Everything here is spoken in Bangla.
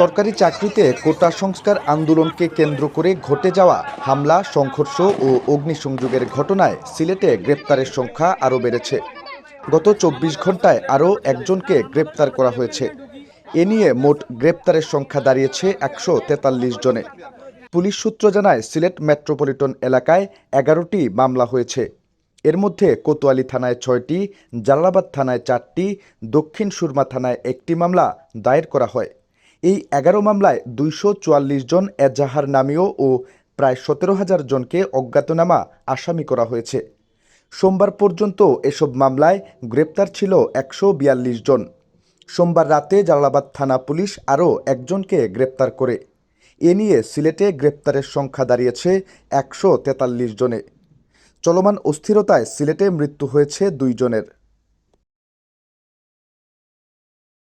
সরকারি চাকরিতে কোটা সংস্কার আন্দোলনকে কেন্দ্র করে ঘটে যাওয়া হামলা, সংঘর্ষ ও অগ্নিসংযোগের ঘটনায় সিলেটে গ্রেপ্তারের সংখ্যা আরও বেড়েছে। গত চব্বিশ ঘন্টায় আরও একজনকে গ্রেপ্তার করা হয়েছে। এ নিয়ে মোট গ্রেপ্তারের সংখ্যা দাঁড়িয়েছে একশো তেতাল্লিশ জনে। পুলিশ সূত্র জানায়, সিলেট মেট্রোপলিটন এলাকায় এগারোটি মামলা হয়েছে। এর মধ্যে কোতোয়ালি থানায় ছয়টি, জালালাবাদ থানায় চারটি, দক্ষিণ সুরমা থানায় একটি মামলা দায়ের করা হয়। এই এগারো মামলায় দুইশো চুয়াল্লিশ জন এজাহার নামীয় ও প্রায় সতেরো হাজার জনকে অজ্ঞাতনামা আসামি করা হয়েছে। সোমবার পর্যন্ত এসব মামলায় গ্রেপ্তার ছিল একশো বিয়াল্লিশ জন। সোমবার রাতে জালালাবাদ থানা পুলিশ আরও একজনকে গ্রেপ্তার করে। এ নিয়ে সিলেটে গ্রেপ্তারের সংখ্যা দাঁড়িয়েছে একশো তেতাল্লিশ জনে। চলমান অস্থিরতায় সিলেটে মৃত্যু হয়েছে দুইজনের